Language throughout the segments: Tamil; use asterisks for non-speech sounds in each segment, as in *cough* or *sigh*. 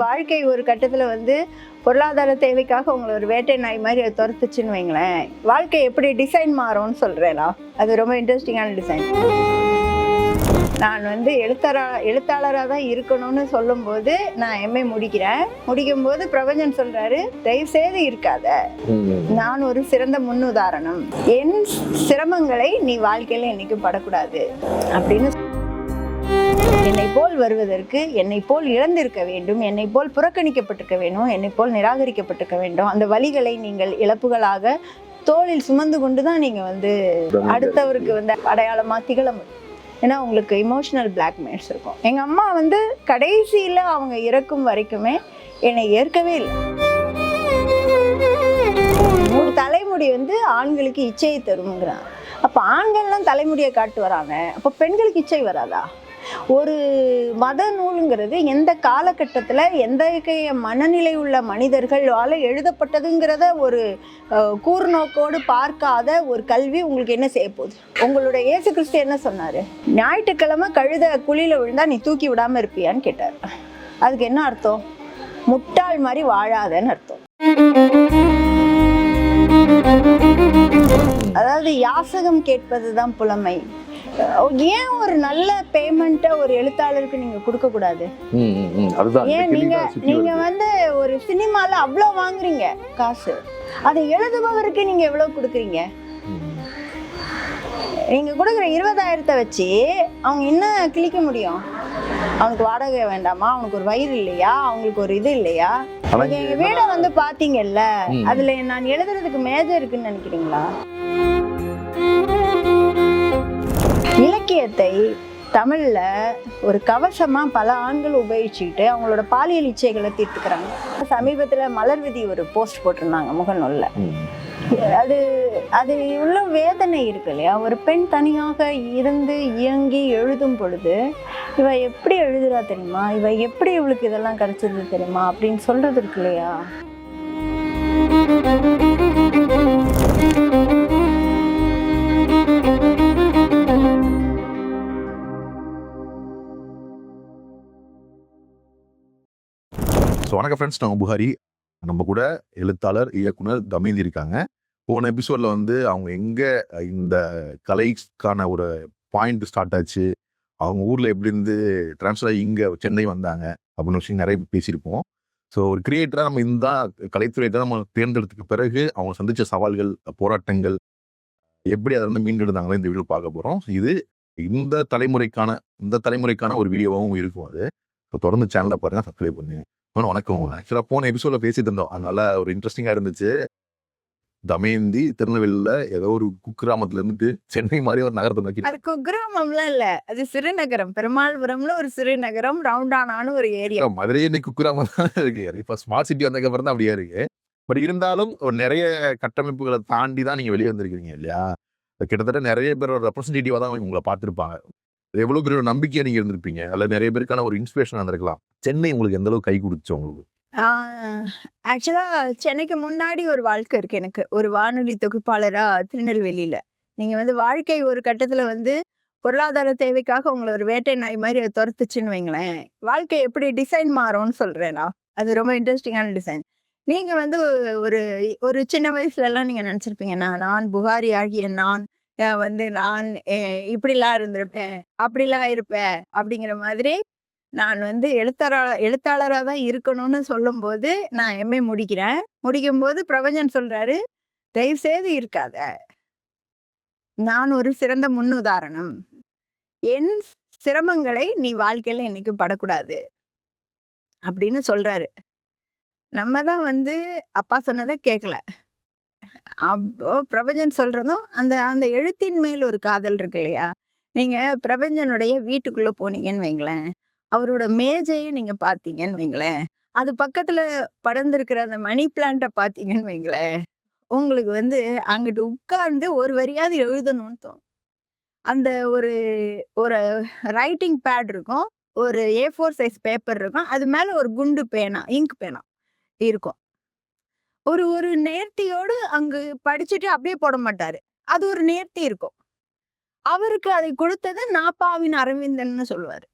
வாழ்க்கை ஒரு கட்டத்தில் வந்து பொருளாதார தேவைக்காக உங்களை ஒரு வேட்டை நாய் மாதிரி அது துரத்துச்சுன்னு வைங்களேன். வாழ்க்கை எப்படி டிசைன் மாறும்னு சொல்கிறேனா அது ரொம்ப இன்ட்ரெஸ்டிங்கான டிசைன் நான் வந்து எழுத்தாளா எழுத்தாளராக தான் இருக்கணும்னு சொல்லும்போது நான் எம்ஏ முடிக்கிறேன். முடிக்கும்போது பிரபஞ்சன் சொல்கிறாரு தயவுசெய்து இருக்காத. நான் ஒரு சிறந்த முன்னுதாரணம். என் சிரமங்களை நீ வாழ்க்கையில் என்னைக்கும் படக்கூடாது. அப்படின்னு என்னை போல் வருவதற்கு என்னை போல் இழந்திருக்க வேண்டும் என்னை போல் புறக்கணிக்கப்பட்டிருக்க வேண்டும் என்னை போல் நிராகரிக்கப்பட்டிருக்க வேண்டும். அந்த வழிகளை நீங்கள் இழப்புகளாக தோளில் சுமந்து கொண்டு தான் நீங்கள் வந்து அடுத்தவருக்கு வந்து அடையாளமாக திகழ முடியும். ஏன்னா உங்களுக்கு இமோஷனல் பிளாக்மெயில்ஸ் இருக்கும். எங்கள் அம்மா வந்து கடைசியில் அவங்க இறக்கும் வரைக்குமே என்னை ஏற்கவே இல்லை. மூணு தலைமுடி வந்து ஆண்களுக்கு இச்சையை தருங்கிறான் அப்போ ஆண்கள்லாம் தலைமுடியை காட்டு வராங்க. அப்போ பெண்களுக்கு இச்சை வராதா? ஒரு மத நூலுங்கிறது எந்த காலகட்டத்தில் எந்த மனநிலை உள்ள மனிதர்களால் எழுதப்பட்டதுங்கிறத ஒரு கூர்நோக்கோடு பார்க்காத ஒரு கல்வி உங்களுக்கு என்ன செய்ய போகுது? உங்களுடைய இயேசு கிறிஸ்து என்ன சொன்னார்? ஞாயிற்றுக்கிழமை கழுத குழியில் விழுந்தா நீ தூக்கி விடாமல் இருப்பியான்னு கேட்டார். அதுக்கு என்ன அர்த்தம்? முட்டாள் மாதிரி வாழாதன்னு அர்த்தம். அதாவது யாசகம் கேட்பது தான் புலமை. ஏன் ஒரு நல்ல பேமெண்ட்டை ஒரு எழுத்தாளருக்கு நீங்க கொடுக்க கூடாது ஏன் நீங்க நீங்க. வந்து ஒரு சினிமால அவ்வளோ வாங்குறீங்க காசு. அதை எழுதுபவருக்கு நீங்க எவ்வளவு கொடுக்குறீங்க. நீங்க கொடுக்குற இருபதாயிரத்தை வச்சு அவங்க என்ன கிழிக்க முடியும்? அவனுக்கு வாடகை வேண்டாமா? அவனுக்கு ஒரு வயிறு இல்லையா? அவங்களுக்கு ஒரு இது இல்லையா? எங்க வீடை வந்து பாத்தீங்கல்ல. அதுல நான் எழுதுறதுக்கு மேஜர் இருக்குன்னு நினைக்கிறீங்களா? இலக்கியத்தை தமிழில் ஒரு கவசமாக பல ஆண்கள் உபயோகிச்சுக்கிட்டு அவங்களோட பாலியல் இச்சைகளை தீர்த்துக்கிறாங்க. சமீபத்தில் மலர்விதி ஒரு போஸ்ட் போட்டிருந்தாங்க முகநூலில். அது அது உள்ள வேதனை இருக்கு இல்லையா? ஒரு பெண் தனியாக இருந்து இயங்கி எழுதும் பொழுது இவ எப்படி எழுதுறா தெரியுமா? இவ எப்படி இவளுக்கு இதெல்லாம் கிடைச்சது தெரியுமா? அப்படின்னு சொல்றது இருக்கு இல்லையா? வணக்கம் ஃப்ரெண்ட்ஸ் நான் புகாரி நம்ம கூட எழுத்தாளர் இயக்குனர் தமேந்தி இருக்காங்க. போன எபிசோடில் வந்து அவங்க எங்கே இந்த கலைக்கான ஒரு பாயிண்ட் ஸ்டார்ட் ஆச்சு. அவங்க ஊரில் எப்படி இருந்து டிரான்ஸ்ஃபர் ஆகி இங்கே சென்னை வந்தாங்க அப்படின்னு விஷயம் நிறைய பேசியிருப்போம். ஸோ ஒரு கிரியேட்டராக நம்ம இந்த கலைத்துறை தான் நம்ம தேர்ந்தெடுத்துக்கு பிறகு அவங்க சந்தித்த சவால்கள் போராட்டங்கள் எப்படி அதை வந்து மீண்டெடுத்தாங்களோ இந்த வீடியோ பார்க்க போகிறோம் இது இந்த தலைமுறைக்கான இந்த தலைமுறைக்கான ஒரு வீடியோவாகவும் இருக்கும் அது. ஸோ தொடர்ந்து சேனலை பாருங்கள் சப்ஸ்கிரைப் பண்ணுங்கள் வணக்கம். ஆக்சுவலாக போன எபிசோட்ல பேசிட்டு இருந்தோம். அதனால ஒரு இன்ட்ரெஸ்டிங்கா இருந்துச்சு. தமேந்தி திருநெல்வேலியில ஏதோ ஒரு குக்கிராமத்துல இருந்துட்டு சென்னை மாதிரி ஒரு நகரத்தை நோக்கி. அது குக்கிராமம்லாம் இல்ல. அது சிறுநகரம். பெருமாள்புரம்ல ஒரு சிறுநகரம் ரவுண்டானான ஒரு ஏரியா மதுரையே இன்னைக்கு குக்கிராமம் தான் இருக்கு. இப்போ ஸ்மார்ட் சிட்டி வந்ததுக்கு அப்புறம் தான் அப்படியே இருக்கு. பட் இருந்தாலும் ஒரு நிறைய கட்டமைப்புகளை தாண்டி தான் நீங்க வெளியே வந்திருக்கீங்க இல்லையா? கிட்டத்தட்ட நிறைய பேர் ஒரு ரெப்ரஸன்டேட்டிவா தான் உங்களை பார்த்துருப்பாங்க. எவ்வளோ பெரிய ஒரு நீங்கள் இருந்திருப்பீங்க. அதில் நிறைய பேருக்கான ஒரு இன்ஸ்பிரேஷன் இருந்திருக்கலாம். சென்னை உங்களுக்கு எந்த அளவுக்கு கை கொடுத்துச்சு உங்களுக்கு? ஆக்சுவலாக சென்னைக்கு முன்னாடி ஒரு வாழ்க்கை இருக்கு எனக்கு. ஒரு வானொலி தொகுப்பாளராக திருநெல்வேலியில. நீங்கள் வந்து வாழ்க்கை ஒரு கட்டத்தில் வந்து பொருளாதார தேவைக்காக உங்களை ஒரு வேட்டை நாய் மாதிரி அதை துரத்துச்சுன்னு வைங்களேன். வாழ்க்கை எப்படி டிசைன் மாறும்னு சொல்றேனா அது ரொம்ப இன்ட்ரெஸ்டிங்கான டிசைன் நீங்கள் வந்து ஒரு ஒரு சின்ன வயசுலலாம் நீங்கள் நினச்சிருப்பீங்கன்னா நான் புகாரி ஆகிய நான் வந்து நான் இப்படிலாம் இருந்திருப்பேன் அப்படிலாம் இருப்பேன் அப்படிங்கிற மாதிரி நான் வந்து எழுத்தாளர் எழுத்தாளராக தான் இருக்கணும்னு சொல்லும்போது நான் எம்ஏ முடிக்கிறேன். முடிக்கும்போது பிரபஞ்சன் சொல்கிறாரு தயவுசெய்து இருக்காத. நான் ஒரு சிறந்த முன்னுதாரணம். என் சிரமங்களை நீ வாழ்க்கையில் என்னைக்கும் படக்கூடாது. அப்படின்னு சொல்கிறாரு நம்ம தான் வந்து அப்பா சொன்னதை கேட்கல பிரபஞ்சன் சொல்றதும் அந்த அந்த எழுத்தின் மேல் ஒரு காதல் இருக்கு இல்லையா? நீங்க பிரபஞ்சனுடைய வீட்டுக்குள்ள போனீங்கன்னு வைங்களேன். அவரோட மேஜையை நீங்க பாத்தீங்கன்னு வைங்களேன். அது பக்கத்துல படர்ந்திருக்கிற அந்த மணி பிளான்ட்டை பாத்தீங்கன்னு வைங்களேன். உங்களுக்கு வந்து அங்கிட்டு உட்கார்ந்து ஒரு வரியாவது எழுதணும்னு தோணும். அந்த ஒரு ஒரு ரைட்டிங் பேட் இருக்கும். ஒரு ஏ ஃபோர் சைஸ் பேப்பர் இருக்கும். அது மேல ஒரு குண்டு பேனா இங்க் பேனா இருக்கும். ஒரு ஒரு நேர்த்தியோடு அங்கு படிச்சுட்டு அப்படியே போட மாட்டாரு அது ஒரு நேர்த்தி இருக்கும் அவருக்கு அதை கொடுத்தது நாப்பாவின் அரவிந்தன்னு சொல்லுவாரு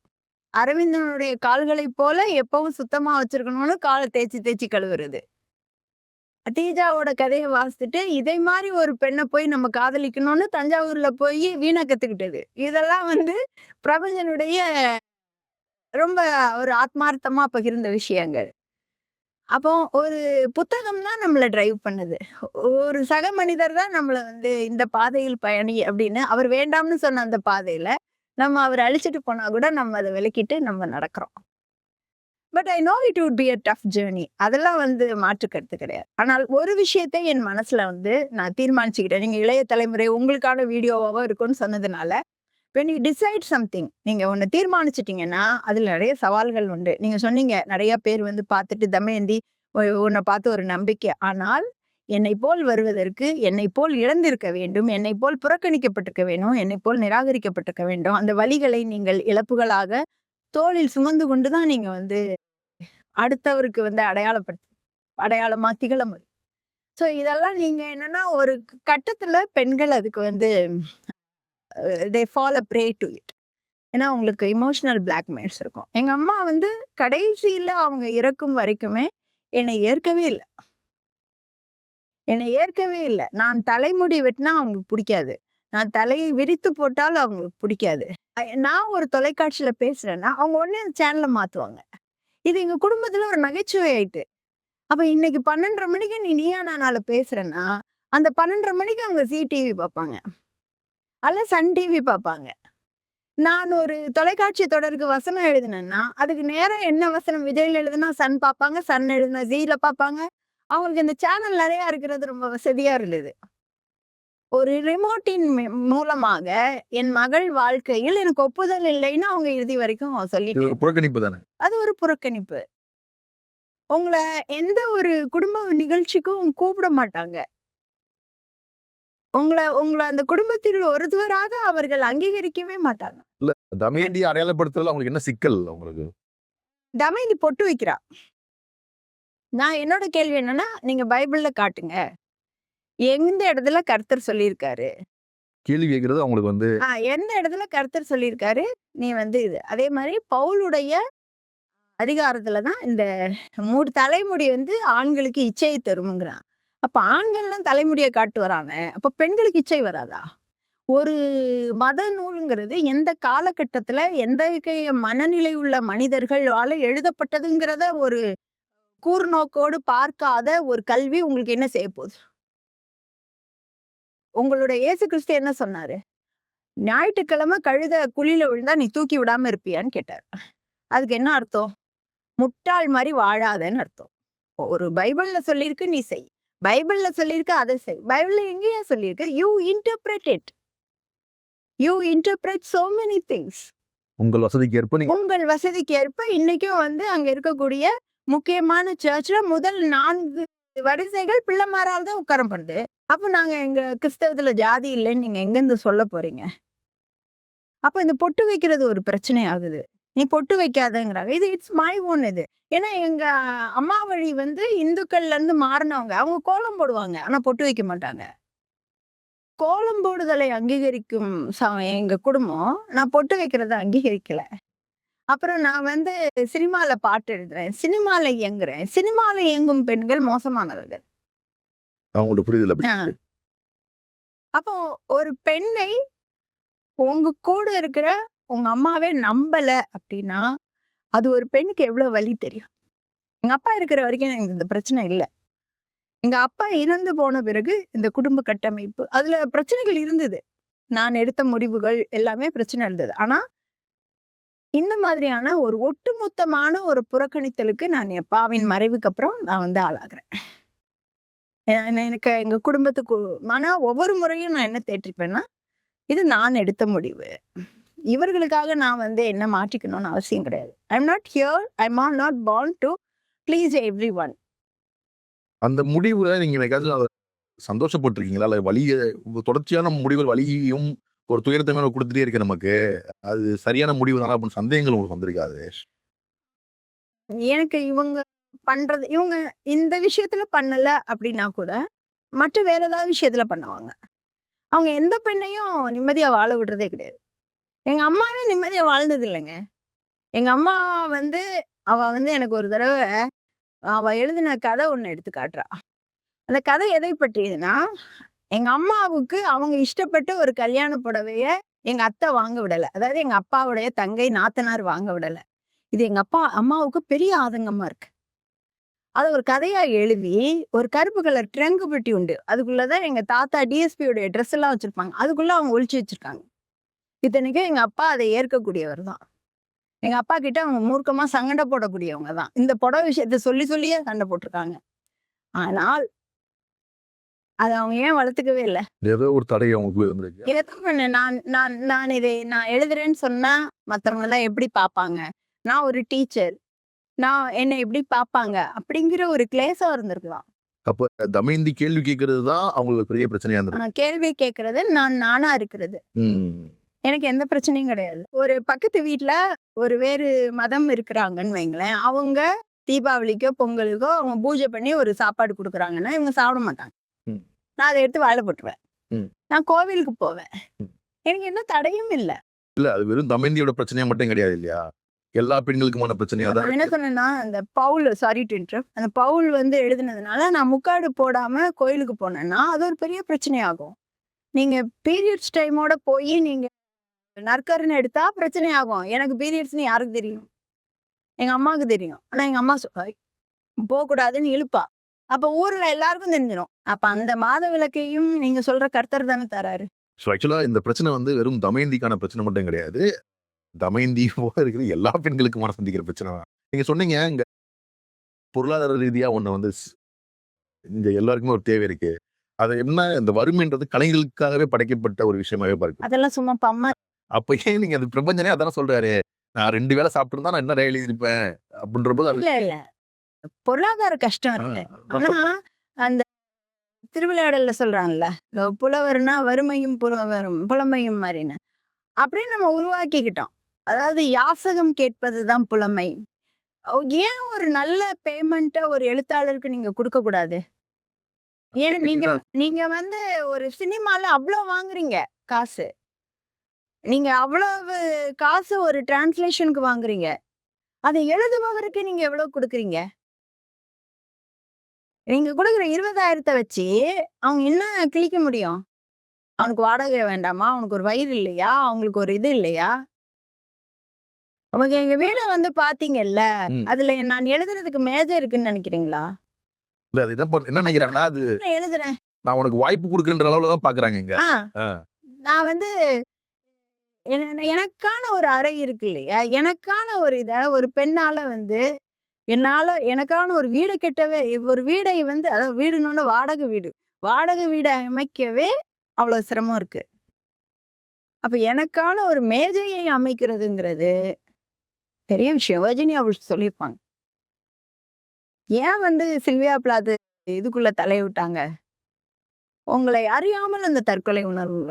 அரவிந்தனுடைய கால்களை போல எப்பவும் சுத்தமா வச்சிருக்கணும்னு காலை தேய்ச்சி தேய்ச்சி கழுவுறது. தீஜாவோட கதையை வாசிச்சுட்டு, இதை மாதிரி ஒரு பெண்ணை போய் நம்ம காதலிக்கணும்னு தஞ்சாவூர்ல போய் வீணா கத்துக்கிட்டது. இதெல்லாம் வந்து பிரபஞ்சனுடைய ரொம்ப ஒரு ஆத்மார்த்தமா பகிர்ந்த விஷயங்கள். அப்போ ஒரு புத்தகம் தான் நம்மளை டிரைவ் பண்ணுது. ஒரு சக மனிதர் தான் நம்மளை வந்து இந்த பாதையில் பயணி அப்படின்னு அவர் வேண்டாம்னு சொன்ன அந்த பாதையில, நம்ம அவர் அழிச்சிட்டு போனா கூட நம்ம அதை விலக்கிட்டு நம்ம நடக்கிறோம். But I know it would be a tough journey அதெல்லாம் வந்து மாற்று கிடையாது. ஆனால் ஒரு விஷயத்தை என் மனசுல வந்து நான் தீர்மானிச்சுக்கிட்டேன். நீங்க இளைய தலைமுறை உங்களுக்கான வீடியோவாகவும் இருக்கும்னு சொன்னதுனால, வென் யூ டிசைட் சம்திங் நீங்கள் ஒன்று தீர்மானிச்சிட்டிங்கன்னா அதில் நிறைய சவால்கள் உண்டு. நீங்கள் சொன்னீங்க நிறையா பேர் வந்து பார்த்துட்டு தமயந்தி உன்னை பார்த்து ஒரு நம்பிக்கை. ஆனால் என்னை போல் வருவதற்கு என்னை போல் இழந்திருக்க வேண்டும். என்னை போல் புறக்கணிக்கப்பட்டிருக்க வேணும். என்னை போல் நிராகரிக்கப்பட்டிருக்க வேண்டும். அந்த வழிகளை நீங்கள் இழப்புகளாக தோளில் சுமந்து கொண்டு தான் நீங்கள் வந்து அடுத்தவருக்கு வந்து அடையாளப்படுத்த அடையாளமாக திகழ முடியும். ஸோ இதெல்லாம் நீங்கள் என்னன்னா ஒரு கட்டத்தில் பெண்கள் அதுக்கு வந்து they fall a prey to it. ஏன்னா உங்களுக்கு இமோஷனல் பிளாக்மெயில்ஸ் இருக்கும். எங்கள் அம்மா வந்து கடைசியில் அவங்க இறக்கும் வரைக்குமே என்னை ஏற்கவே இல்லை என்னை ஏற்கவே இல்லை நான் தலைமுடி வெட்டினா அவங்களுக்கு பிடிக்காது நான் தலையை விரித்து போட்டால் அவங்களுக்கு பிடிக்காது நான் ஒரு தொலைக்காட்சியில் பேசுகிறேன்னா அவங்க உடனே அந்த சேனலை மாற்றுவாங்க இது எங்கள் குடும்பத்தில் ஒரு நகைச்சுவை ஆயிட்டு. அப்போ இன்னைக்கு 12:30 மணிக்கு நீ நீயா நானால பேசுகிறேன்னா அந்த 12:30 மணிக்கு அவங்க ஜீ டிவி பார்ப்பாங்க. அல்ல சன் டிவி பார்ப்பாங்க. நான் ஒரு தொலைக்காட்சி தொடருக்கு வசனம் எழுதினேன்னா, அதுக்கு நேரா என்ன வசனம் விஜய்ல எழுதுனா சன் பார்ப்பாங்க. சன் எழுதுனா ஜீல பார்ப்பாங்க. அவங்களுக்கு இந்த சேனல் நெறையா இருக்கிறது ரொம்ப வசதியா இருந்தது. ஒரு ரிமோட்டின் மூலமாக என் மகள் வாழ்க்கையில் எனக்கு ஒப்புதல் இல்லைன்னு அவங்க இறுதி வரைக்கும் ஒரு புறக்கணிப்பு தானே. அது ஒரு புறக்கணிப்பு. உங்கள எந்த ஒரு குடும்ப நிகழ்ச்சிக்கும் கூப்பிட மாட்டாங்க. உங்கள உங்கள அந்த குடும்பத்தில் ஒருவராக அவர்கள் அங்கீகரிக்கவே மாட்டாங்க. இல்ல தமயந்திய அடையாளப்படுத்துறதுல அவங்களுக்கு என்ன சிக்கல் அவங்களுக்கு? தமயந்தி பொட்டு வைக்கிறா. நான் என்னோட கேள்வி என்னன்னா, நீங்க பைபிள்ல காட்டுங்க. எந்த இடத்துல கர்த்தர் சொல்லியிருக்காரு? கேள்வி கேட்கிறது அவங்களுக்கு வந்து எந்த இடத்துல கர்த்தர் சொல்லியிருக்காரு? நீ வந்து இது. அதே மாரி பவுலுடைய அதிகாரத்துல தான் இந்த மூடு தலைமுடி வந்து ஆண்களுக்கு இச்சையை தரும்ங்கிறான். அப்ப ஆண்கள்லாம் காட்டு வராங்க அப்ப பெண்களுக்கு இச்சை வராதா? ஒரு மத நூலுங்கிறது எந்த காலகட்டத்துல எந்த மனநிலை உள்ள மனிதர்களால எழுதப்பட்டதுங்கிறத ஒரு கூர்நோக்கோடு பார்க்காத ஒரு கல்வி உங்களுக்கு என்ன செய்ய போகுது? உங்களுடைய இயேசு கிறிஸ்து என்ன சொன்னாரு? ஞாயிற்றுக்கிழமை கழுத குழியில விழுந்தா நீ தூக்கி விடாம இருப்பியான்னு கேட்டார் அதுக்கு என்ன அர்த்தம்? முட்டாள் மாதிரி வாழாதன்னு அர்த்தம். ஒரு பைபிள்ல சொல்லியிருக்கு நீ செய். பைபிள்ல சொல்லியிருக்கு அத செய். பைபிள்ல எங்கேயா சொல்லியிருக்கு? You interpret it. You interpret so many things. உங்கள் வசதிக்கு ஏற்ப உங்கள் வசதிக்கு ஏற்ப இன்னைக்கும் வந்து அங்க இருக்கக்கூடிய முக்கியமான சர்ச்ல முதல் 4 வரிசைகள் பிள்ளைமாரால தான் உட்காரம் பண்ணுது. அப்ப நாங்க எங்க கிறிஸ்தவத்துல ஜாதி இல்லைன்னு நீங்க எங்கேருந்து சொல்ல போறீங்க? அப்ப இந்த பொட்டு வைக்கிறது ஒரு பிரச்சனை ஆகுது. நீ பொட்டு வைக்காதங்கிறாங்க. இது இட்ஸ் மை ஓன் இது. ஏன்னா எங்க அம்மா வழி வந்து இந்துக்கள்ல இருந்து மாறுனவங்க. அவங்க கோலம் போடுவாங்க. ஆனா பொட்டு வைக்க மாட்டாங்க. கோலம் போடுதலை அங்கீகரிக்கும் எங்க குடும்பம், நான் பொட்டு வைக்கிறத அங்கீகரிக்கல. அப்புறம் நான் வந்து சினிமால பாட்டு எழுதுறேன். சினிமால இயங்குறேன். சினிமால இயங்கும் பெண்கள் மோசமானவர்கள். அவங்களோட புரிதல். அப்போ ஒரு பெண்ணை உங்க கூட இருக்கிற உங்க அம்மாவே நம்பல அப்படின்னா, அது ஒரு பெண்ணுக்கு எவ்வளவு வலி தெரியும். எங்க அப்பா இருக்கிற வரைக்கும் எனக்கு இந்த பிரச்சனை இல்லை எங்க அப்பா இறந்து போன பிறகு இந்த குடும்ப கட்டமைப்பு அதுல பிரச்சனைகள் இருந்தது. நான் எடுத்த முடிவுகள் எல்லாமே பிரச்சனை இருந்தது. ஆனா இந்த மாதிரியான ஒரு ஒட்டுமொத்தமான ஒரு புறக்கணித்தலுக்கு நான் என் அப்பாவின் மறைவுக்கு அப்புறம் நான் வந்து ஆளாகுறேன். எனக்கு எங்க குடும்பத்துக்கு ஆனா ஒவ்வொரு முறையும் நான் என்ன தேட்டிருப்பேன்னா இது நான் எடுத்த முடிவு. இவர்களுக்காக நான் வந்து என்ன மாற்றிக்கணும்னு அவசியம் கிடையாது. I am not here. I am not born to please everyone. அந்த முடிவுல நீங்க என்னைக்காவது அத சந்தோஷப்பட்டுருக்கீங்களா? இல்ல வலிய தொடர்ச்சியான முடிவுகள் வலியையும், ஒரு துயரத்தையும் குடுத்துட்டே இருக்கு நமக்கு. அது சரியான முடிவு தானா அப்படின்னு சந்தேகங்கள் உங்களுக்கு வந்திருக்கா அது? எனக்கு இவங்க பண்றது இவங்க இந்த விஷயத்துல பண்ணல அப்படின்னா கூட, மற்ற வேற ஏதாவது விஷயத்துல பண்ணுவாங்க. அவங்க எந்த பெண்ணையும் நிம்மதியா வாழ விடுறதே கிடையாது. எங்க அம்மாவே நிம்மதியா வாழ்ந்தது இல்லைங்க எங்க அம்மா வந்து அவ வந்து எனக்கு ஒரு தடவை அவ எழுதின கதை ஒண்ணு எடுத்து காட்டுறா. அந்த கதை எதை பற்றியதுன்னா எங்க அம்மாவுக்கு அவங்க இஷ்டப்பட்டு ஒரு கல்யாண புடவைய எங்க அத்தை வாங்க விடல. அதாவது எங்க அப்பாவுடைய தங்கை நாத்தனார் வாங்க விடல. இது எங்க அப்பா அம்மாவுக்கு பெரிய ஆதங்கமா இருக்கு. அதை ஒரு கதையா எழுதி ஒரு கருப்பு கலர் ட்ரங்கு பெட்டி உண்டு. அதுக்குள்ளதான் எங்க தாத்தா டிஎஸ்பியோடைய ட்ரெஸ் எல்லாம் வச்சிருப்பாங்க. அதுக்குள்ள அவங்க ஒழிச்சு வச்சிருக்காங்க. இத்தனைக்கும் எங்க அப்பா அதை ஏற்கக்கூடியவர் தான். எங்க அப்பா கிட்ட அவங்க மூர்க்கமா சண்டை போடக்கூடியவங்க தான். இந்த புடவை விஷயத்த சொல்லி சொல்லியே சண்டை போட்டிருக்காங்க. ஆனால் அதை அவங்க ஏன் வளர்த்துக்கவே இல்லை? ஏதோ ஒரு தடை அவங்களுக்கு பண்ண நான் நான் நான் இதை நான் எழுதுறேன்னு சொன்னா மத்தவங்க எல்லாம் எப்படி பார்ப்பாங்க? நான் ஒரு டீச்சர். நான் என்னை எப்படி பார்ப்பாங்க? அப்படிங்கிற ஒரு கிளேசா இருந்திருக்கலாம். அப்ப தமயந்தி கேள்வி கேட்கறது தான் அவங்களுக்கு பெரிய பிரச்சனையா இருந்தது கேள்வி கேட்கறது நான் நானா இருக்கிறது. எனக்கு எந்த பிரச்சனையும் கிடையாது. ஒரு பக்கத்து வீட்ல ஒரு வேறு மதம் இருக்கிறாங்கன்னு வைங்களேன். அவங்க தீபாவளிக்கோ பொங்கலுக்கோ அவங்க பூஜை பண்ணி ஒரு சாப்பாடு கொடுக்குறாங்கன்னா இவங்க சாப்பிட மாட்டாங்க. நான் அதை எடுத்து வாழை போட்டுருவேன். நான் கோவிலுக்கு போவேன். எனக்கு எந்த தடையும் இல்லை. இல்ல அது வெறும் தமயந்தியோட பிரச்சனையா மட்டும் கிடையாது இல்லையா? எல்லா பெண்களுக்குமான பிரச்சனையா தான் என்ன சொன்னேன்னா அந்த பவுல் சாரி டு இன்டரப்ட் அந்த பவுல் வந்து எழுதுனதுனால நான் முக்காடு போடாம கோயிலுக்கு போனேன்னா அது ஒரு பெரிய பிரச்சனையாகும். நீங்க பீரியட்ஸ் டைமோட போய் நீங்க நற்கருன்னு எடுத்தா பிரச்சனை ஆகும் எனக்கு பீரியட்ஸ்னு யாருக்கு தெரியும்? எங்க அம்மாவுக்கு தெரியும். ஆனா எங்க அம்மா போக கூடாதுன்னு இழுப்பா. அப்ப ஊர்ல எல்லாருக்கும் தெரிஞ்சிடும் அப்ப அந்த மாத விளக்கையும் நீங்க சொல்ற கர்த்தர் தானே தராரு. ஸோ ஆக்சுவலா இந்த பிரச்சனை வந்து வெறும் தமயந்திக்கான பிரச்சனை மட்டும் கிடையாது. தமயந்தி போல இருக்கிற எல்லா பெண்களுக்குமான சந்திக்கிற பிரச்சனை தான். நீங்க சொன்னீங்க இங்க பொருளாதார ரீதியா ஒண்ணு வந்து இங்க எல்லாருக்குமே ஒரு தேவை இருக்கு. அது என்ன இந்த வறுமைன்றது கலைஞர்களுக்காகவே படைக்கப்பட்ட ஒரு விஷயமாவே பார்க்கு அதெல்லாம் சும்மா பம்மா அப்ப ஏன் நீங்க அது பிரபஞ்சனே அதான சொல்றாரு? நான் ரெண்டு வேளை சாப்பிட்டு நான் என்ன ரயில் இருப்பேன்? அப்படின்ற போது அது இல்ல இல்ல. பொருளாதார கஷ்டம் இருக்கு. ஆனா அந்த திருவிளையாடல்ல சொல்றான்ல "லோ- புலவர்னா வறுமையும் புலவரும் புலமையும் மாதிரின்னு அப்படியே நம்ம உருவாக்கிக்கிட்டோம். அதாவது யாசகம் கேட்பதுதான் புலமை. ஏன் ஒரு நல்ல பேமெண்ட்டை ஒரு எழுத்தாளருக்கு நீங்க கொடுக்க கூடாது? ஏன் நீங்க நீங்க வந்து ஒரு சினிமால அவ்வளவு வாங்குறீங்க காசு. நீங்க அவ்வளவு காசு ஒரு டிரான்ஸ்லேஷனுக்கு வாங்குறீங்க. அதை எழுதுபவருக்கு நீங்க எவ்வளவு கொடுக்குறீங்க? நீங்க கொடுக்குற இருபதாயிரத்தை வச்சு அவங்க என்ன கிழிக்க முடியும்? அவனுக்கு வாடகை வேண்டாமா? அவனுக்கு ஒரு வயிறு இல்லையா? அவங்களுக்கு ஒரு இது இல்லையா? அவங்க எங்க வீட வந்து பாத்தீங்கல்ல. அதுல நான் எழுதுறதுக்கு மேஜை இருக்குன்னு நினைக்கிறீங்களா? இல்ல அது என்ன நினைக்கிறாங்கன்னா அது நான் எழுதுறேன். நான் உனக்கு வாய்ப்பு கொடுக்குறன்ற அளவுல தான் பாக்குறாங்க இங்க. நான் வந்து எனக்கான ஒரு அறை இருக்கு இல்லையா? எனக்கான ஒரு இதை ஒரு பெண்ணால வந்து என்னால எனக்கான ஒரு வீடு கெட்டவே ஒரு வீடை வந்து அதாவது வீடுன்னு வாடகை வீடு வாடகை வீடை அமைக்கவே அவ்வளவு சிரமம் இருக்கு. அப்ப எனக்கான ஒரு மேஜையை அமைக்கிறதுங்கிறது பெரிய விஷயம். வர்ஜினி அவள் சொல்லியிருப்பாங்க. ஏன் வந்து சில்வியா பிளாது இதுக்குள்ள தலையிட்டாங்க? உங்களை அறியாமல் அந்த தற்கொலை உணர்வு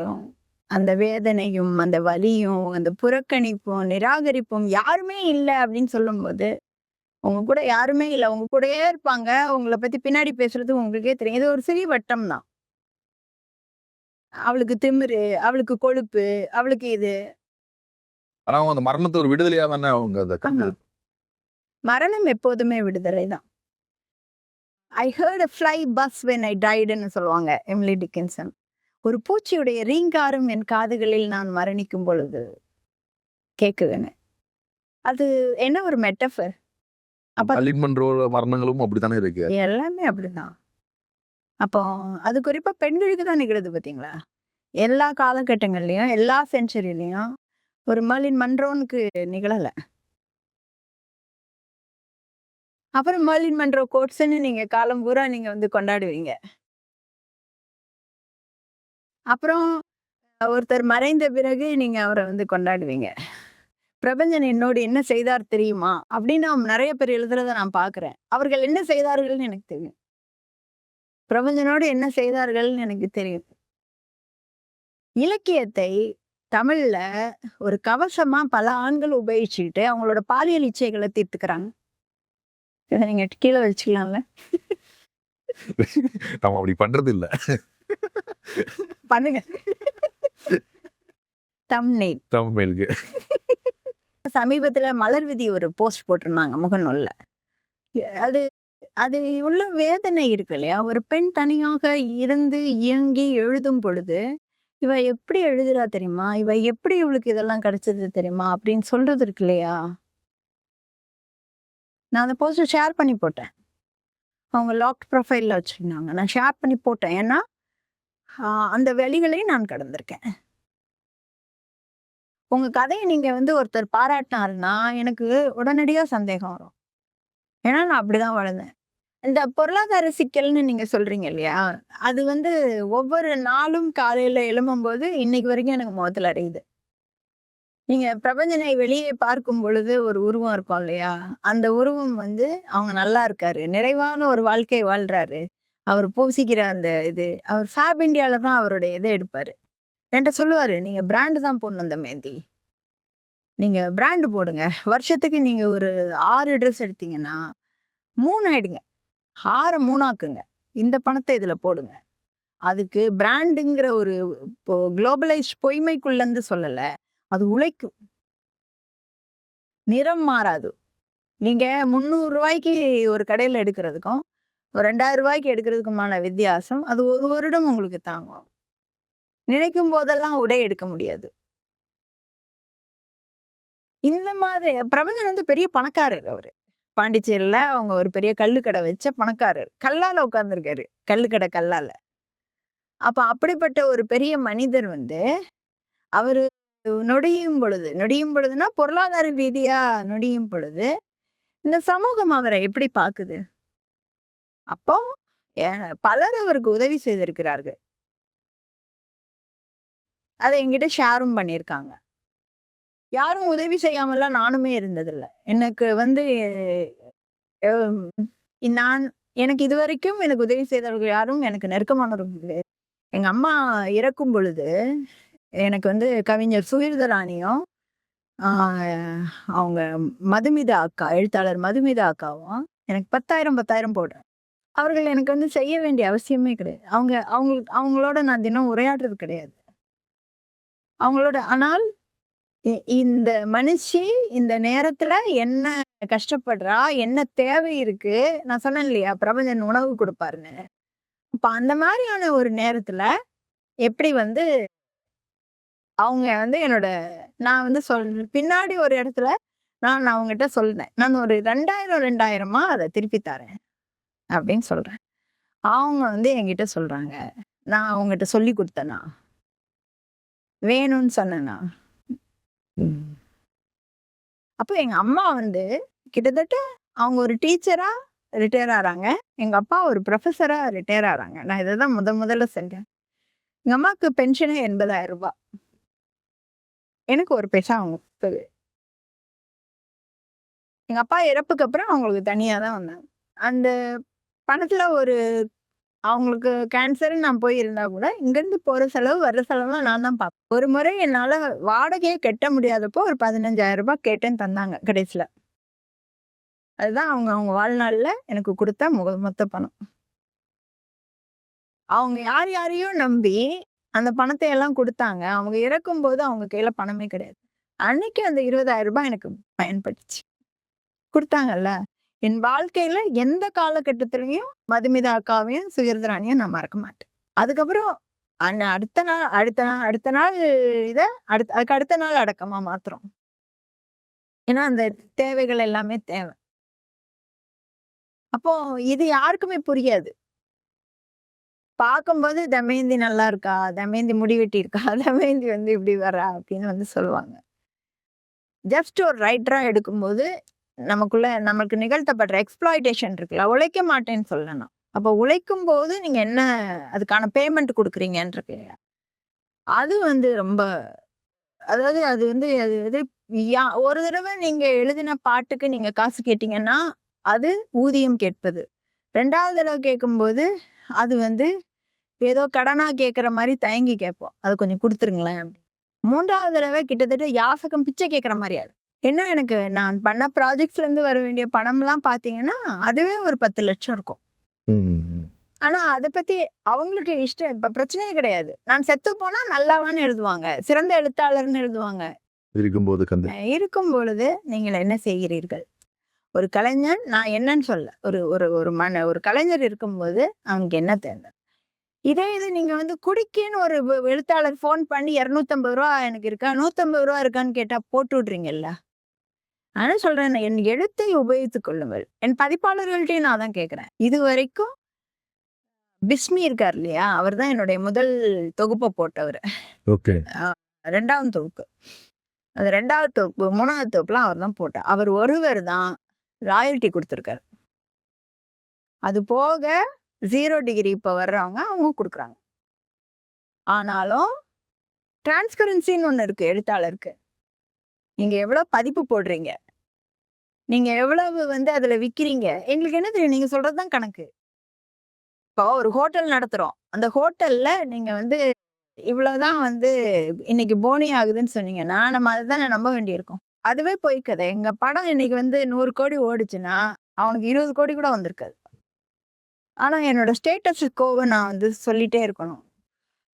அந்த வேதனையும் அந்த வலியும் அந்த புறக்கணிப்பும் நிராகரிப்பும் யாருமே இல்லை அப்படின்னு சொல்லும்போது உங்க கூட யாருமே இல்லை. உங்க கூடயே இருப்பாங்க. உங்களை பத்தி பின்னாடி பேசுறது உங்களுக்கே தெரியும். இது ஒரு சிறிய வட்டம் தான். அவளுக்கு திமிரு அவளுக்கு கொழுப்பு அவளுக்கு இது. ஆனா அவங்க அந்த மரணத்தை ஒரு விடுதலையா தானே அவங்க. மரணம் எப்போதுமே விடுதலை தான். I heard fly buzz when I டைடுன்னு சொல்லுவாங்க எம்லி டிக்கின்சன் ஒரு பூச்சியுடைய ரீங்காரம் என் காதுகளில் நான் மரணிக்கும் பொழுது கேக்குதுன்னு அது என்ன ஒரு மெட்டஃபர்? அப்ப மரணங்களும் அப்படித்தானே இருக்கு? எல்லாமே அப்படிதான். அப்போ அது குறிப்பா பெண்களுக்கு தான் நிகழுது பாத்தீங்களா? எல்லா காலகட்டங்கள்லயும் எல்லா செஞ்சுரிலையும் ஒரு மர்லின் மன்றோனுக்கு நிகழல. அப்புறம் மர்லின் மன்றோ கோட்ஸ்ன்னு நீங்க காலம் பூரா நீங்க வந்து கொண்டாடுவீங்க. அப்புறம் ஒருத்தர் மறைந்த பிறகு நீங்க அவரை வந்து கொண்டாடுவீங்க. பிரபஞ்சன் என்னோடு என்ன செய்தார் தெரியுமா? அப்படின்னு நிறைய பேர் எழுதுறத நான் பாக்குறேன் அவர்கள் என்ன செய்தார்கள்னு எனக்கு தெரியும். பிரபஞ்சனோடு என்ன செய்தார்கள்னு எனக்கு தெரியும். இலக்கியத்தை தமிழ்ல ஒரு கவசமா பல ஆண்கள் உபயோகிச்சுக்கிட்டு அவங்களோட பாலியல் இச்சைகளை தீர்த்துக்கிறாங்க. இதை நீங்க கீழே வச்சுக்கலாம்ல? *laughs* நம்ம அப்படி பண்றது இல்லை பண்ணுங்க தம்னேல் தமிழுக்கு சமீபத்துல மலர் விதி ஒரு போஸ்ட் போட்டிருந்தாங்க முகநூல்ல. அது அது உள்ள வேதனை இருக்கு இல்லையா? ஒரு பெண் தனியாக இருந்து இயங்கி எழுதும் பொழுது, "இவ எப்படி எழுதுறா தெரியுமா? இவ எப்படி இவளுக்கு இதெல்லாம் கிடைச்சது தெரியுமா?" அப்படின்னு சொல்றது இருக்கு இல்லையா? நான் அந்த போஸ்ட்ட ஷேர் பண்ணி போட்டேன். அவங்க லாக்ட் ப்ரொஃபைல்ல வச்சிருந்தாங்க. நான் ஷேர் பண்ணி போட்டேன். ஏன்னா, அந்த வழிகளையும் நான் கடந்திருக்கேன். உங்க கதையை நீங்க வந்து ஒருத்தர் பாராட்டினாருன்னா, எனக்கு உடனடியா சந்தேகம் வரும். ஏன்னா நான் அப்படிதான் வளர்ந்தேன். இந்த பொருளாதார சிக்கல்னு நீங்க சொல்றீங்க இல்லையா? அது வந்து ஒவ்வொரு நாளும் காலையில எழும்பும்போது, இன்னைக்கு வரைக்கும் எனக்கு முகத்துல அறியுது நீங்க பிரபஞ்சனை வெளியே பார்க்கும் பொழுது ஒரு உருவம் இருக்கும் இல்லையா? அந்த உருவம் வந்து அவங்க நல்லா இருக்காரு. நிறைவான ஒரு வாழ்க்கை வாழ்றாரு. அவர் பூசிக்கிற அந்த இது, அவர் ஃபேப் இண்டியால தான் அவருடைய இதை எடுப்பாரு. என்கிட்ட சொல்லுவாரு, "நீங்க பிராண்டு தான் போடணும் அந்த மேந்தி நீங்க பிராண்டு போடுங்க. வருஷத்துக்கு நீங்க ஒரு ஆறு ட்ரெஸ் எடுத்தீங்கன்னா, மூணு ஆயிடுங்க. 6 3ஆக்குங்க. இந்த பணத்தை இதுல போடுங்க." அதுக்கு பிராண்டுங்கிற ஒரு இப்போ குளோபலைஸ்ட் பொய்மைக்குள்ளேருந்து சொல்லலை அது உழைக்கும். நிறம் மாறாது. நீங்க ரூ. 300க்கு ஒரு கடையில் எடுக்கிறதுக்கும், ஒரு ரெண்டாயிரம் ரூபாய்க்கு எடுக்கிறதுக்குமான வித்தியாசம், அது ஒரு வருடம் உங்களுக்கு தாங்கும். நினைக்கும் போதெல்லாம் உடை எடுக்க முடியாது. இந்த மாதிரி பிரபஞ்சன் வந்து பெரிய பணக்காரர் அவரு. பாண்டிச்சேரியில அவங்க ஒரு பெரிய கல்லு கடை வச்ச பணக்காரர். கல்லால உட்காந்துருக்காரு கல்லு கடை கல்லால. அப்ப அப்படிப்பட்ட ஒரு பெரிய மனிதர் வந்து, அவரு நொடியும் பொழுது நொடியும் பொழுதுனா பொருளாதார ரீதியா நொடியும் பொழுது, இந்த சமூகம் அவரை எப்படி பாக்குது? அப்போ பலர் அவருக்கு உதவி செய்திருக்கிறார்கள். அதை என்கிட்ட ஷேரும் பண்ணியிருக்காங்க. யாரும் உதவி செய்யாமலாம் நானுமே இருந்ததில்லை எனக்கு வந்து நான் எனக்கு இதுவரைக்கும் எனக்கு உதவி செய்தவர்கள் யாரும் எனக்கு நெருக்கமானவர்கள் எங்க அம்மா இறக்கும் பொழுது, எனக்கு வந்து கவிஞர் சுகிர்தராணியும், அவங்க மதுமிதா அக்கா, எழுத்தாளர் மதுமிதா அக்காவும் எனக்கு பத்தாயிரம் பத்தாயிரம் போடுறேன் அவர்கள் எனக்கு வந்து செய்ய வேண்டிய அவசியமே கிடையாது. அவங்க அவங்க அவங்களோட நான் தினம் உரையாடுறது கிடையாது. அவங்களோட ஆனால் இ இந்த மனுஷி இந்த நேரத்துல என்ன கஷ்டப்படுறா? என்ன தேவை இருக்கு? நான் சொன்னேன் இல்லையா? பிரபஞ்சன் உணவு கொடுப்பாருன்னு இப்போ அந்த மாதிரியான ஒரு நேரத்துல, எப்படி வந்து அவங்க வந்து என்னோட நான் வந்து சொல் பின்னாடி ஒரு இடத்துல நான் அவங்ககிட்ட சொன்னேன். நான் ஒரு ரெண்டாயிரம் ரெண்டாயிரமா அதை திருப்பி தரேன். அப்படின்னு சொல்றேன். அவங்க வந்து என்கிட்ட சொல்றாங்க. நான் அவங்ககிட்ட சொல்லிக் குடுத்தேனா? வேணும்னு சொன்னேனா? அப்போ எங்க அம்மா வந்து கிட்டத்தட்ட அவங்க ஒரு டீச்சரா ரிட்டயர் ஆறாங்க. எங்க அப்பா ஒரு புரொஃபஸரா ரிட்டயர் ஆறாங்க. நான் இத தான் முதல் முதல்ல செஞ்சேன். எங்க அம்மாக்கு பென்ஷனே ரூ. 80,000 எனக்கு 1 பைசா அவங்க குடுத்தது. எங்க அப்பா இறப்புக்கு அப்புறம் அவங்களுக்கு தனியா தான் வந்தாங்க. அந்த பணத்துல ஒரு அவங்களுக்கு கேன்சர்னு நான் போய் கூட, இங்கேருந்து போகிற செலவு, வர்ற செலவுலாம் நான் தான் பார்ப்பேன். ஒரு முறை என்னால் வாடகையே கட்ட முடியாதப்போ ஒரு பதினஞ்சாயிரம் ரூபாய் கேட்டேன்னு தந்தாங்க கடைசியில் அதுதான் அவங்க அவங்க வாழ்நாளில் எனக்கு கொடுத்த முக மொத்த பணம். அவங்க யார் யாரையும் நம்பி, அந்த பணத்தை எல்லாம் கொடுத்தாங்க அவங்க இறக்கும்போது அவங்க கையில் பணமே கிடையாது. அன்னைக்கு அந்த இருபதாயிரம் ரூபாய் எனக்கு பயன்பட்டுச்சு. கொடுத்தாங்கல்ல என் வாழ்க்கையில எந்த காலகட்டத்திலையும் மதுமிதா அக்காவையும், சுயர்தராணியும் நான் மறக்க மாட்டேன். அதுக்கப்புறம் அன் அடுத்த நாள் அடுத்த நாள் அடுத்த நாள் இத அடுத்த அதுக்கு அடுத்த நாள் அடக்கமா மாத்திரம் ஏன்னா, அந்த தேவைகள் எல்லாமே தேவை அப்போ இது யாருக்குமே புரியாது. பார்க்கும்போது தமயந்தி நல்லா இருக்கா, தமயந்தி முடி வெட்டியிருக்கா, *laughs* தமயந்தி வந்து இப்படி வரா அப்படின்னு வந்து சொல்லுவாங்க. ஜஸ்ட் ஒரு ரைட்டரா எடுக்கும்போது, நமக்குள்ள நமக்கு நிகழ்த்தப்படுற எக்ஸ்ப்ளாய்டேஷன் இருக்குல்ல, உழைக்க மாட்டேன்னு சொல்லணும் அப்போ உழைக்கும் போது நீங்கள் என்ன அதுக்கான பேமெண்ட் கொடுக்குறீங்கன்றது அது வந்து ரொம்ப அதாவது அது வந்து அது இது யா ஒரு தடவை நீங்கள் எழுதின பாட்டுக்கு நீங்கள் காசு கேட்டிங்கன்னா அது ஊதியம் கேட்பது. ரெண்டாவது தடவை கேட்கும்போது, அது வந்து ஏதோ கடனாக கேட்குற மாதிரி தயங்கி கேட்போம். அது கொஞ்சம் கொடுத்துருங்களேன் மூன்றாவது தடவை கிட்டத்தட்ட யாசகம் பிச்சை கேட்குற மாதிரி ஆயிடும். இன்னும் எனக்கு நான் பண்ண ப்ராஜெக்ட்ஸ்ல இருந்து வர வேண்டிய பணம்லாம் பார்த்தீங்கன்னா, அதுவே ஒரு 10,00,000 இருக்கும். ம். ஆனா, அத பத்தி அவங்களுக்கு இஷ்டம் இப்ப பிரச்சனையே கிடையாது. நான் செத்து போனா நல்லாவான்னு எழுதுவாங்க. சிறந்த எழுத்தாளர்ன்னு எழுதுவாங்க. இருக்கும்போது இருக்கும் பொழுது நீங்கள் என்ன செய்கிறீர்கள் ஒரு கலைஞன் நான் என்னன்னு சொல்ல ஒரு ஒரு ஒரு மன ஒரு கலைஞர் இருக்கும்போது அவனுக்கு என்ன தேவை இதே இது நீங்க வந்து குடிக்கின்னு ஒரு எழுத்தாளர் ஃபோன் பண்ணி இரநூத்தம்பது ரூபா எனக்கு இருக்கா நூத்தம்பது ரூபா இருக்கான்னு கேட்டா போட்டு விட்றீங்கல்ல ஆனா சொல்றேன் என் எழுத்தை உபயோகித்துக் கொள்ளுங்கள். என் பதிப்பாளர்கள்ட்டையும் நான் தான் கேட்கிறேன். இது வரைக்கும் பிஸ்மி இருக்கார் இல்லையா? அவர் தான் என்னுடைய முதல் தொகுப்பை போட்டவர். ரெண்டாவது தொகுப்பு. அது ரெண்டாவது தொகுப்பு மூணாவது தொகுப்புலாம் அவர் தான் போட்டார். அவர் ஒருவர் தான் ராயல்ட்டி கொடுத்துருக்காரு. அது போக ஜீரோ டிகிரி இப்போ வர்றவங்க அவங்க கொடுக்குறாங்க. ஆனாலும் டிரான்ஸ்பரன்சின்னு ஒன்று இருக்கு எழுத்தாளருக்கு. நீங்க எவ்வளவு பதிப்பு போடுறீங்க? நீங்க எவ்வளவு வந்து அதுல விக்கிறீங்க? எங்களுக்கு என்ன தெரியும்? நீங்க சொல்றதுதான் கணக்கு. இப்போ ஒரு ஹோட்டல் நடத்துறோம். அந்த ஹோட்டல்ல நீங்க வந்து இவ்வளவுதான் வந்து இன்னைக்கு போனி ஆகுதுன்னு சொன்னீங்கன்னா நம்ம அதுதானே நம்ப வேண்டியிருக்கும். அதுவே போய் கதை. எங்க படம் இன்னைக்கு வந்து நூறு கோடி ஓடுச்சுன்னா அவனுக்கு இருபது கோடி கூட வந்திருக்காது. ஆனா என்னோட ஸ்டேட்டஸ் கோவை நான் வந்து சொல்லிட்டே இருக்கணும்.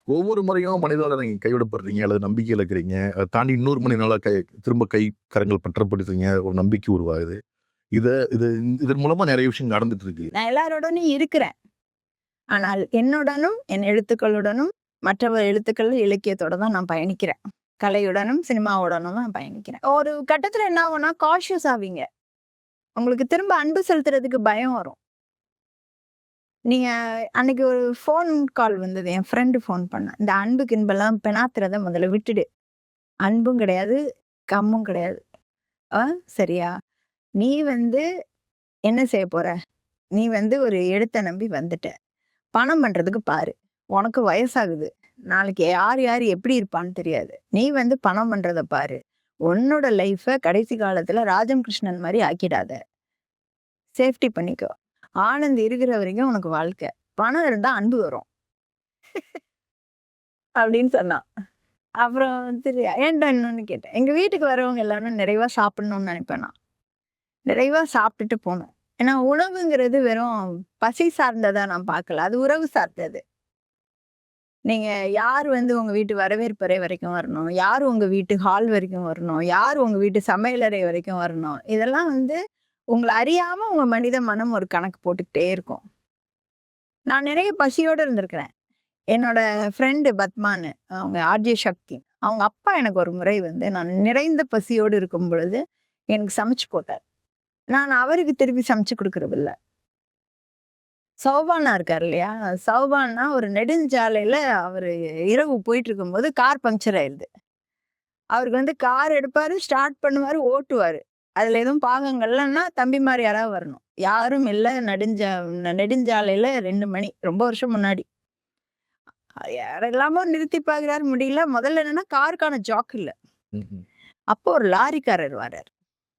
ஒவ்வொரு முறையும் மனிதர்களை நீங்கள் கைவிடப்படுறீங்க அல்லது நம்பிக்கை இழக்கிறீங்க அதை தாண்டி இன்னொரு மனிதனால கை திரும்ப கை கரங்கள் பற்றப்படுத்துறீங்க. ஒரு நம்பிக்கை உருவாகுது. இதை இது இதன் மூலமா நிறைய விஷயம் நடந்துட்டு இருக்கு. நான் எல்லாரோடனும் இருக்கிறேன். ஆனால் என்னுடனும் என் எழுத்துக்களுடனும் மற்றவர் எழுத்துக்கள் இலக்கியத்தோட தான் நான் பயணிக்கிறேன். கலையுடனும் சினிமாவுடனும் தான் பயணிக்கிறேன். ஒரு கட்டத்துல என்ன ஆகும்னா காஷியஸ் ஆவீங்க. உங்களுக்கு திரும்ப அன்பு செலுத்துறதுக்கு பயம் வரும். நீங்கள் அன்னைக்கு ஒரு ஃபோன் கால் வந்தது. என் ஃப்ரெண்டு ஃபோன் பண்ண. இந்த அன்புக்கு இன்பெல்லாம் பெணாத்துறத முதல்ல விட்டுடு. அன்பும் கிடையாது கம்மும் கிடையாது. ஆ சரியா? நீ வந்து என்ன செய்ய போற? நீ வந்து ஒரு எழுத்தை நம்பி வந்துட்ட. பணம் பண்ணுறதுக்கு பாரு. உனக்கு வயசாகுது. நாளைக்கு யார் யார் எப்படி இருப்பான்னு தெரியாது. நீ வந்து பணம் பண்ணுறத பாரு. உன்னோட லைஃப்பை கடைசி காலத்தில் ராஜம் கிருஷ்ணன் மாதிரி ஆக்கிடாத. சேஃப்டி பண்ணிக்கோ. ஆனந்த் இருக்கிற வரைக்கும் உனக்கு வாழ்க்கை. பணம் இருந்தா அன்பு வரும். அப்படின்னு சொன்னான். அப்புறம் சரி ஏன்டா இன்னொன்னு கேட்டேன். எங்க வீட்டுக்கு வரவங்க எல்லாரும் நிறைவா சாப்பிடணும்னு நினைப்பேன் நான். நிறைவா சாப்பிட்டுட்டு போகணும் ஏன்னா உணவுங்கிறது வெறும் பசி சார்ந்ததா நான் பார்க்கல. அது உறவு சார்ந்தது. நீங்க யார் வந்து உங்க வீட்டு வரவேற்பறை வரைக்கும் வரணும்? யார் உங்க வீட்டு ஹால் வரைக்கும் வரணும்? யார் உங்க வீட்டு சமையலறை வரைக்கும் வரணும்? இதெல்லாம் வந்து உங்களை அறியாம உங்க மனித மனம் ஒரு கணக்கு போட்டுக்கிட்டே இருக்கும். நான் நிறைய பசியோடு இருந்திருக்கிறேன். என்னோட ஃப்ரெண்டு பத்மான்னு அவங்க ஆர்ஜே சக்தி. அவங்க அப்பா எனக்கு ஒரு முறை வந்து நான் நிறைந்த பசியோடு இருக்கும் பொழுது எனக்கு சமைச்சு போட்டார். நான் அவருக்கு திருப்பி சமைச்சு கொடுக்கறது இல்ல சௌபானா இருக்கார் இல்லையா? சௌபானா ஒரு நெடுஞ்சாலையில அவர் இரவு போயிட்டு இருக்கும்போது கார் பங்க்சர் ஆயிடுது. அவருக்கு வந்து கார் எடுப்பாரு ஸ்டார்ட் பண்ணுவாரு ஓட்டுவாரு. அதுல எதுவும் பாகங்கள்லன்னா தம்பிமார் யாராவது வரணும். யாரும் இல்லை நெடுஞ்சா நெடுஞ்சாலையில ரெண்டு மணி ரொம்ப வருஷம் முன்னாடி. யாரெல்லாமோ நிறுத்தி பார்க்குறாரு முடியல. முதல்ல என்னன்னா காருக்கான ஜாக் இல்ல. அப்போ ஒரு லாரிக்காரர் வரார்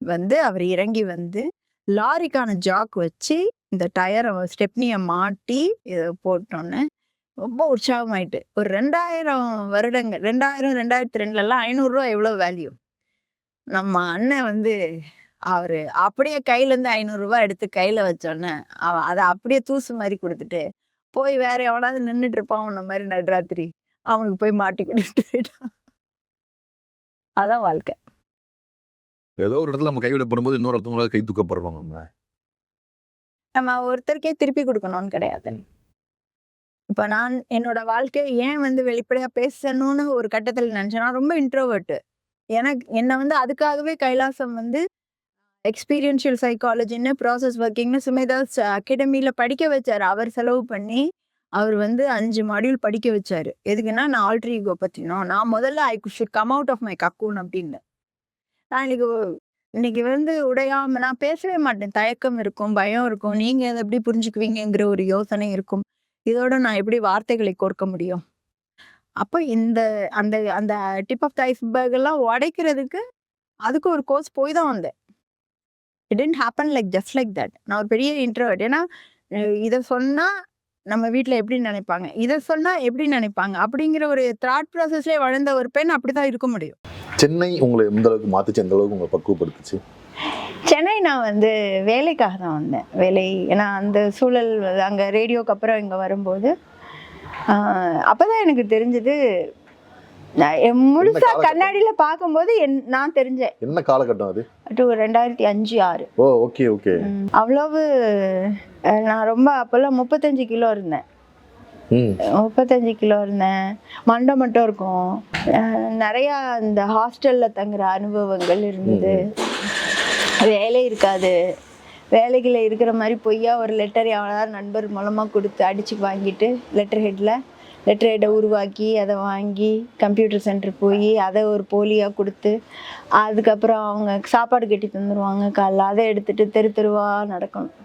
வந்து அவர் இறங்கி வந்து லாரிக்கான ஜாக் வச்சு இந்த டயரை ஸ்டெப்னியை மாட்டி இதை போட்டோன்னே ரொம்ப உற்சாகமாயிட்டு. ஒரு ரெண்டாயிரம் வருடங்கள் ரெண்டாயிரம் ரெண்டாயிரத்தி ரெண்டுலலாம் ஐநூறுரூவா எவ்வளோ வேல்யூ நம்ம அண்ணன் வந்து அவரு அப்படியே கையிலேருந்து ஐநூறுரூவா எடுத்து கையில் வச்சோன்னே அவன் அதை அப்படியே தூசு மாதிரி கொடுத்துட்டு போய் வேற எவனாவது நின்றுட்டு இருப்பான் உன்ன மாதிரி நடுராத்திரி. அவனுக்கு போய் மாட்டி கொடுத்துட்டு போயிட்டான். அதான் வாழ்க்கை. ஏதோ ஒரு இடத்துல நம்ம கைவிடப்படும் போது இன்னொரு ஒருத்தவங்களால கை தூக்கப்படுறோம் நம்ம. நம்ம ஒருத்தருக்கே திருப்பி கொடுக்கணும்னு கிடையாது. இப்ப நான் என்னோட வாழ்க்கையை ஏன் வந்து வெளிப்படையா பேசணும்னு ஒரு கட்டத்துல நினைச்சேன் நான் ரொம்ப இன்ட்ரோவர்ட் எனக்கு என்னை வந்து அதுக்காகவே கைலாசம் வந்து எக்ஸ்பீரியன்ஷியல் சைக்காலஜின்னு ப்ராசஸ் ஒர்க்கிங்னு சுமேதாஸ் அகாடமியில் படிக்க வச்சார். அவர் செலவு பண்ணி அவர் வந்து அஞ்சு மாடியூல் படிக்க வச்சார். எதுக்குன்னா நான் ஆல்ட்ரி ஈகோ நான் முதல்ல I should come out of my cocoon அப்படின்னு. நான் இன்னைக்கு இன்னைக்கு வந்து உடையாம நான் பேசவே மாட்டேன். தயக்கம் இருக்கும் பயம் இருக்கும். நீங்கள் அதை எப்படி புரிஞ்சுக்குவீங்கங்கிற ஒரு யோசனை இருக்கும். இதோட நான் எப்படி வார்த்தைகளை கோர்க்க முடியும்? அப்போ இந்த அந்த அந்த டிப் ஆஃப் த ஐஸ்பர்க் எல்லாம் உடைக்கிறதுக்கு அதுக்கு ஒரு கோர்ஸ் போய் தான் வந்தேன். It didn't happen like just like that நான் ஒரு பெரிய இன்ட்ரோவர்ட் ஏன்னா இதை சொன்னா நம்ம வீட்டில் எப்படி நினைப்பாங்க? இதை சொன்னா எப்படி நினைப்பாங்க? அப்படிங்கிற ஒரு தாட் ப்ராசஸ்லேயே வளர்ந்த ஒரு பெண் அப்படிதான் இருக்க முடியும். சென்னை உங்களை எந்த அளவுக்கு மாத்துச்சு? எந்த அளவுக்கு உங்களை பக்குவப்படுத்துச்சு? சென்னை நான் வந்து வேலைக்காக தான் வந்தேன். வேலை ஏன்னா அந்த சூழல் அங்கே ரேடியோக்கு அப்புறம் இங்கே வரும்போது அப்பதான் எனக்கு தெரிஞ்சது. முழுசா? கண்ணாடியில பார்க்கும்போது என் நான் தெரிஞ்சேன். என்ன காலகட்டம் அது? டு ரெண்டாயிரத்தி அஞ்சு ஆறு. Oh okay okay. அவ்வளவு நான் ரொம்ப அப்போல்லாம் முப்பத்தஞ்சு கிலோ இருந்தேன். முப்பத்தஞ்சு கிலோ இருந்தேன். மண்டை மட்டும் இருக்கும். நிறையா இந்த ஹாஸ்டலில் தங்குற அனுபவங்கள் இருந்தது. வேலை இருக்காது. வேலைகளில் இருக்கிற மாதிரி பொய்யா ஒரு லெட்டர் யாராவது நண்பர் மூலமாக கொடுத்து அடித்து வாங்கிட்டு லெட்டர் ஹெட்டில் லெட்டர் ஹெட்டை உருவாக்கி அதை வாங்கி கம்ப்யூட்டர் சென்டர் போய் அதை ஒரு போலியாக கொடுத்து அதுக்கப்புறம் அவங்க சாப்பாடு கட்டி தந்துடுவாங்க காலைல. அதை எடுத்துகிட்டு தெரு தெருவாக நடக்கணும்.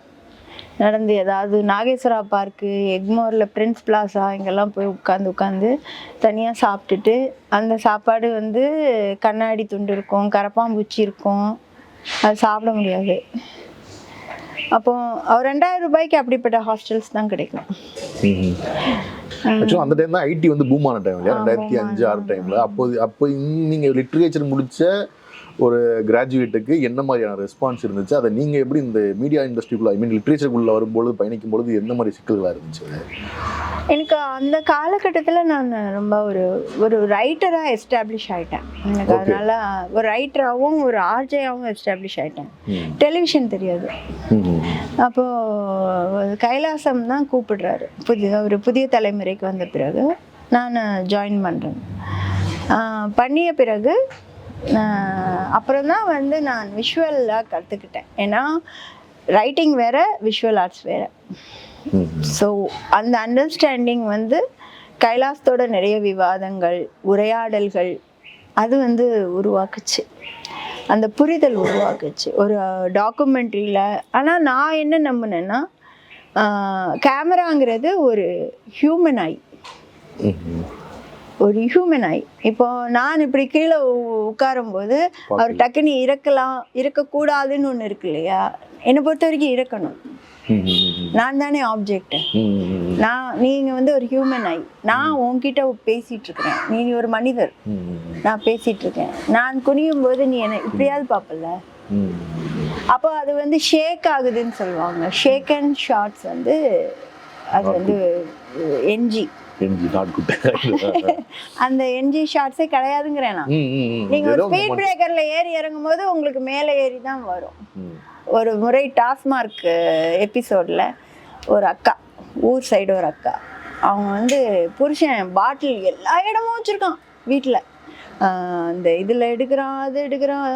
நடந்து ஏதாவது நாகேஸ்வரா பார்க்கு எக்மோரில் பிரின்ஸ் பிளாசா இங்கெல்லாம் போய் உட்காந்து உட்காந்து தனியாக சாப்பிட்டுட்டு அந்த சாப்பாடு வந்து கண்ணாடி துண்டு இருக்கும் கரப்பாம்பூச்சி இருக்கும். அது சாப்பிட முடியாது. அப்போ ரெண்டாயிரம் ரூபாய்க்கு அப்படிப்பட்ட ஹாஸ்டல்ஸ் தான் கிடைக்கும். ஆக்சுவலாக அந்த டைம் தான் ஐடி வந்து பூம் ஆன டைம் இல்லையா? ரெண்டாயிரத்தி அஞ்சு ஆறு டைம்ல அப்போ அப்போ நீங்க லிட்ரேச்சர் முடிச்ச ஒரு கிராஜுவேட்டுக்கு என்ன மாதிரியான ரெஸ்பான்ஸ் இருந்துச்சு அதை நீங்க எப்படி இந்த மீடியா இண்டஸ்ட்ரிக்குள்ள ஐ மீன் லிட்ரேச்சருக்குள்ள வரும்பொழுது பயணிக்கும் பொழுது எந்த மாதிரி சிக்கல்களா இருந்துச்சு? எனக்கு அந்த காலகட்டத்தில் நான் ரொம்ப ஒரு ஒரு ரைட்டராக எஸ்டாப்ளிஷ் ஆகிட்டேன் எனக்கு. அதனால ஒரு ரைட்டராகவும் ஒரு ஆர்ஜேயாகவும் எஸ்டாப்ளிஷ் ஆகிட்டேன். டெலிவிஷன் தெரியாது. அப்போது கைலாசம் தான் கூப்பிடுறாரு புதிய ஒரு புதிய தலைமுறைக்கு வந்த பிறகு நான் ஜாயின் பண்ணுறேன் பண்ணிய பிறகு அப்புறம் தான் வந்து நான் விஷுவலாக கற்றுக்கிட்டேன் ஏன்னா ரைட்டிங் வேற விஷுவல் ஆர்ட்ஸ் வேற. ஸோ அந்த அண்டர்ஸ்டாண்டிங் வந்து கைலாசத்தோட நிறைய விவாதங்கள் உரையாடல்கள் அது வந்து உருவாக்குச்சு. அந்த புரிதல் உருவாக்குச்சு. ஒரு டாக்குமெண்ட்ரியில் ஆனால் நான் என்ன நம்பினேன்னா கேமராங்கிறது ஒரு ஹியூமன் ஐ. ஒரு ஹியூமன் ஐ இப்போ நான் இப்படி கீழே உட்காரும்போது அவர் டக்குன்னு இறக்கலாம் இருக்கக்கூடாதுன்னு ஒன்று இருக்கு இல்லையா? என்னை பொறுத்த வரைக்கும் இறக்கணும். நான் தானே ஆப்ஜெக்ட். நான் நீங்க வந்து ஒரு ஹியூமன் ஐ நான் உன்கிட்ட பேசிட்டு இருக்கிறேன். நீ ஒரு மனிதர். நான் பேசிட்டு இருக்கேன். நான் குனியும் போது நீ என்ன இப்படியாவது பார்ப்பல. அப்போ அது வந்து ஷேக் ஆகுதுன்னு சொல்லுவாங்க. ஷேக் அண்ட் ஷார்ட்ஸ் வந்து அது வந்து என்ஜி என்ஜி நாட் குட் அந்த என்ஜி ஷார்ட்ஸே கிடையாதுங்கிறேன் நான். நீங்க ஒரு ஸ்பீட். பிரேக்கர்ல ஏறி இறங்கும் போது உங்களுக்கு மேலே ஏறி தான் வரும். ஒரு முறை டாஸ்மார்க் எபிசோடில் ஒரு அக்கா ஊர் சைடு ஒரு அக்கா. அவங்க வந்து புருஷன் பாட்டில் எல்லா இடமும் வச்சுருக்கான் வீட்டில் அந்த இதில் எடுக்கிறான் அது எடுக்கிறான்.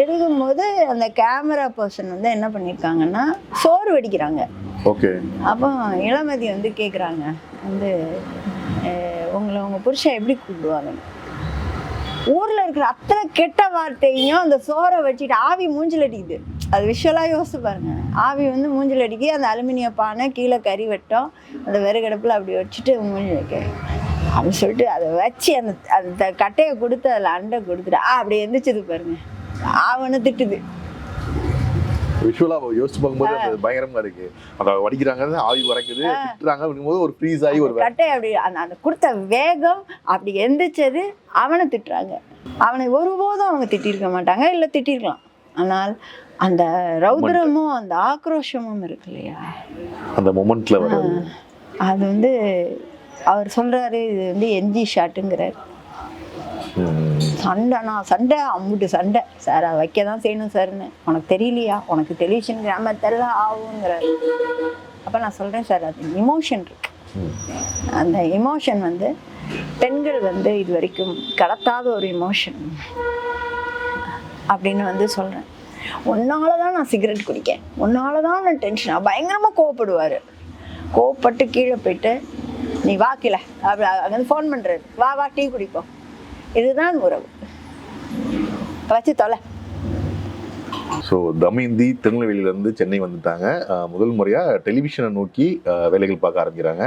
எடுக்கும்போது அந்த கேமரா பர்சன் வந்து என்ன பண்ணியிருக்காங்கன்னா சோறு வடிக்கிறாங்க. ஓகே. அப்போ இளமதி வந்து கேட்குறாங்க வந்து உங்களை உங்கள் புருஷன் எப்படி கூப்பிடுவாங்க ஊரில் இருக்கிற அத்தனை கெட்ட வார்த்தையும் அந்த சோறை வச்சுட்டு ஆவி மூஞ்சில் அடிக்குது. அது விஷுவலாக யோசிச்சு பாருங்க. ஆவி வந்து மூஞ்சில் அடிக்கி அந்த அலுமினிய பானை கீழே கறி வெட்டோம் அந்த வெறுகடுப்பில் அப்படி வச்சுட்டு மூஞ்சி வைக்க அப்படின்னு சொல்லிட்டு அதை வச்சு அந்த அந்த கட்டையை கொடுத்து அதில் அண்டை கொடுத்துட்டு ஆ அப்படி எந்திரிச்சது பாருங்க. அவனை திட்டுது. விஷுவலா யோசிச்சு பார்க்கும்போது அது பயங்கரமா இருக்கு. அத வடிக்கிறாங்க ஆவி வரைக்குது திட்டுறாங்க அப்படிங்கும்போது ஒரு ஃப்ரீஸ் ஆகி ஒரு கட்டை அப்படி அந்த அந்த கொடுத்த வேகம் அப்படி எந்திரிச்சது அவனை திட்டுறாங்க. அவனை ஒருபோதும் அவங்க திட்டியிருக்க மாட்டாங்க இல்லை திட்டிருக்கலாம். ஆனால் அந்த ரௌத்ரமும் அந்த ஆக்ரோஷமும் இருக்கு இல்லையா? அந்த மொமெண்ட்ல அது வந்து அவர் சொல்றாரு இது வந்து என்ஜி ஷாட்டுங்கிறார். சண்டை நான் சண்டை அம்முட்டு சண்டை. சார் அதை வைக்க தான் செய்யணும் சார்னு. உனக்கு தெரியலையா? உனக்கு டெலிவிஷன் கிராமர் தெரியல ஆகுங்கிற. அப்போ நான் சொல்கிறேன் சார் அது இமோஷன் இருக்கு. அந்த இமோஷன் வந்து பெண்கள் வந்து இது வரைக்கும் கடத்தாத ஒரு இமோஷன் அப்படின்னு வந்து சொல்கிறேன் உன்னால தான் நான் சிகரெட் குடிக்கேன். உன்னால தான் நான் டென்ஷன் பயங்கரமாக கோவப்படுவார். கோவப்பட்டு கீழே போயிட்டு நீ வா கீழே. அப்படி அங்கே ஃபோன் பண்ணுறாரு வா வா டீ குடிப்போம். இதுதான் உறவு. வச்சு தொலை ஸோ தமயந்தி திருநெல்வேலியிலேருந்து சென்னை வந்துட்டாங்க. முதல் முறையாக டெலிவிஷனை நோக்கி வேலைகள் பார்க்க ஆரம்பிக்கிறாங்க.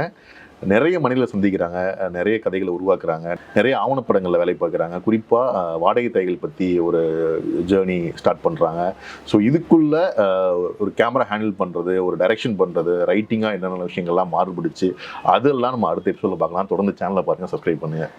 நிறைய மனிதர்களை சந்திக்கிறாங்க. நிறைய கதைகளை உருவாக்குறாங்க. நிறைய ஆவணப்படங்களில் வேலை பார்க்குறாங்க. குறிப்பாக வாடகை தாய்கள் பற்றி ஒரு ஜேர்னி ஸ்டார்ட் பண்ணுறாங்க ஸோ இதுக்குள்ளே ஒரு கேமரா ஹேண்டில் பண்ணுறது ஒரு டைரக்ஷன் பண்ணுறது ரைட்டிங்காக என்னென்ன விஷயங்கள்லாம் மாறுபடுச்சு அதெல்லாம் நம்ம அடுத்த எபிசோடில் பார்க்கலாம். தொடர்ந்து சேனலை பாருங்கள் சப்ஸ்கிரைப் பண்ணுங்கள்